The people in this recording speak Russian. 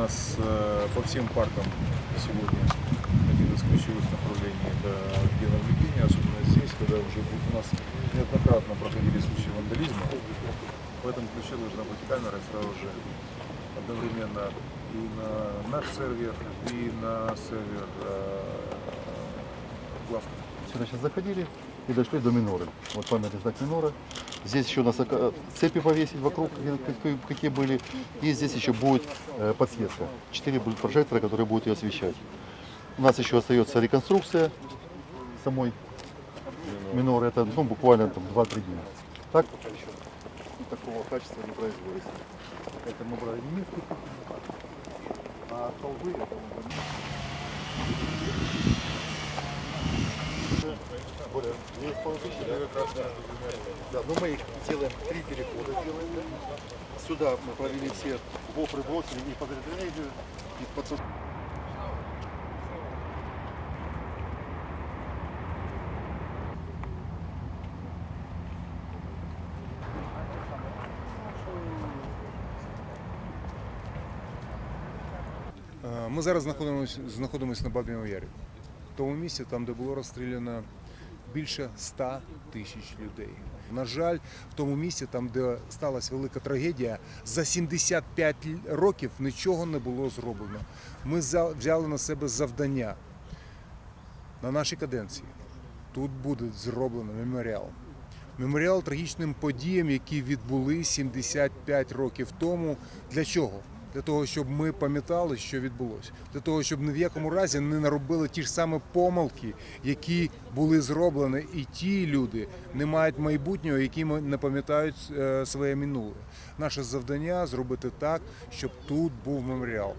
нас э, по всем паркам сегодня один из ключевых направлений это геновлюбление, особенно здесь, когда уже у нас неоднократно проходили случаи вандализма. В этом ключе должна быть камера сразу же одновременно и на наш сервер, и на сервер э, главка. Сейчас заходили и дошли до миноры. Вот памятный знак минора. Здесь еще у нас цепи повесить вокруг, какие- были. И здесь еще будет э, подсветка. Четыре будут прожектора, которые будут ее освещать. У нас еще остается реконструкция самой миноры. Это ну, буквально там 2-3 дня. Так такого качества не производится. Это мы брали нитки, а столбы это уже более две с половиной тысячи, да? Да, но мы их делаем, три перехода делаем, да? Сюда мы провели все гофры, бросили и под дренейджер, и под сос- Е, Ми зараз знаходимося, знаходимося на Баб'єму Ярі, в тому місці, там, де було розстріляно більше 100 тисяч людей. На жаль, в тому місці, там, де сталася велика трагедія, за 75 років нічого не було зроблено. Ми взяли на себе завдання на нашій каденції. Тут буде зроблено меморіал. Меморіал трагічним подіям, які відбулись 75 років тому. Для чого? Для того, щоб ми пам'ятали, що відбулося. Для того, щоб ні в якому разі не наробили ті ж самі помилки, які були зроблені, і ті люди не мають майбутнього, які не пам'ятають е, своє минуле. Наше завдання зробити так, щоб тут був меморіал.